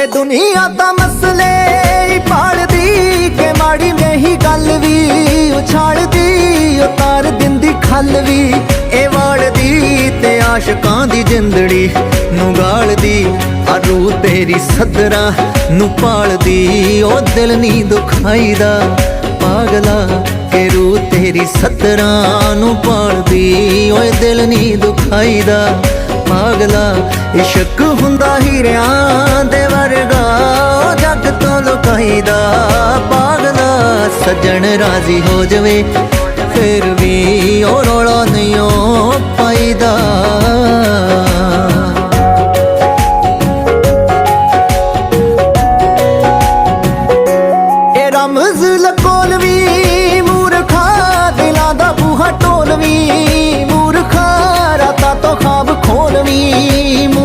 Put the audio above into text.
ਕਿ ਦੁਨੀਆ ਤਾਂ ਮਸਲੇ ਹੀ ਪਾਲਦੀ ਕਿ ਮਾੜੀ ਨਹੀਂ ਗੱਲ ਵੀ ਉਛਾਲਦੀ, ਉਤਾਰ ਦਿੰਦੀ ਖੱਲ ਵੀ, ਇਹ ਵਾਲਦੀ ਤੇ ਆਸ਼ਕਾਂ ਦੀ ਜਿੰਦੜੀ ਨੂੰ ਗਾਲਦੀ ਆ ਰੂ ਤੇਰੀ ਸਦਰਾਂ ਨੂੰ ਪਾਲਦੀ, ਉਹ ਦਿਲ ਨਹੀਂ ਦੁਖਾਈਦਾ, ਪਾਗਲਾ ਕਿ ਰੂ ਤੇਰੀ ਸਦਰਾਂ ਨੂੰ ਪਾਲਦੀ, ਓਏ ਦਿਲ ਨਹੀਂ ਦੁਖਾਈਦਾ, ਪਾਗਲਾ ਇਸ਼ਕ ਹੁੰਦਾ ਹੀਰਿਆਂ ਦੇ ਖਾਈ ਦਾ ਪਾਗਲਾ ਸੱਜਣ ਰਾਜ਼ੀ ਹੋ ਜਾਵੇ, ਫਿਰ ਵੀ ਉਹ ਰੋਲਾ ਨਹੀਂ ਉਹ ਪਾਈਦਾ। ਇਹ ਰਮਜ਼